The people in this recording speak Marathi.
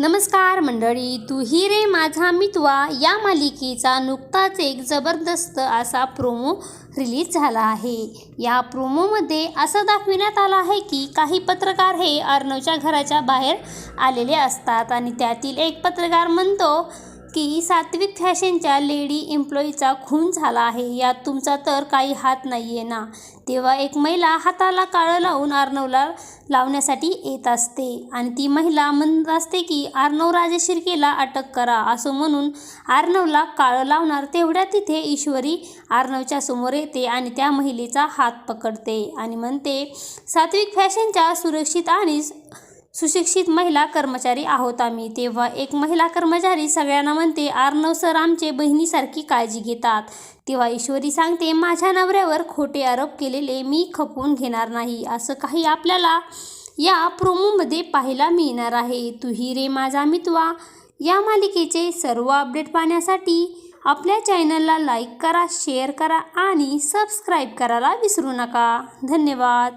नमस्कार मंडळी तू ही रे माझा मितवा. या मालिकेचा नुकताच एक जबरदस्त असा प्रोमो रिलीज झाला आहे. या प्रोमोमध्ये असं दाखविण्यात आलं आहे की काही पत्रकार हे अर्णवच्या घराच्या बाहेर आलेले असतात आणि त्यातील एक पत्रकार म्हणतो की सात्विक फॅशनच्या लेडी एम्प्लॉईचा खून झाला आहे. यात तुमचा तर काही हात नाही आहे ना. तेव्हा एक महिला हाताला काळं लावून आर्नवला लावण्यासाठी येत असते. आणि ती महिला म्हणत असते की आर्नव राजे शिर्केला अटक करा. असं म्हणून आर्नवला काळं लावणार तेवढ्या तिथे ईश्वरी आर्नवच्या समोर येते आणि त्या महिलेचा हात पकडते आणि म्हणते सात्विक फॅशनच्या सुरक्षित आणि सुशिक्षित महिला कर्मचारी आहोत आम्ही. तेव्हा एक महिला कर्मचारी सगळ्यांना म्हणते आर्नव सर आमचे बहिणीसारखी काळजी घेतात. तेव्हा ईश्वरी सांगते माझ्या नवऱ्यावर खोटे आरोप केलेले मी खपवून घेणार नाही. असं काही आपल्याला या प्रोमोमध्ये पाहायला मिळणार आहे. तुही रे माझा मितवा या मालिकेचे सर्व अपडेट पाहण्यासाठी आपल्या चॅनलला लाईक करा शेअर करा आणि सबस्क्राईब करायला विसरू नका. धन्यवाद.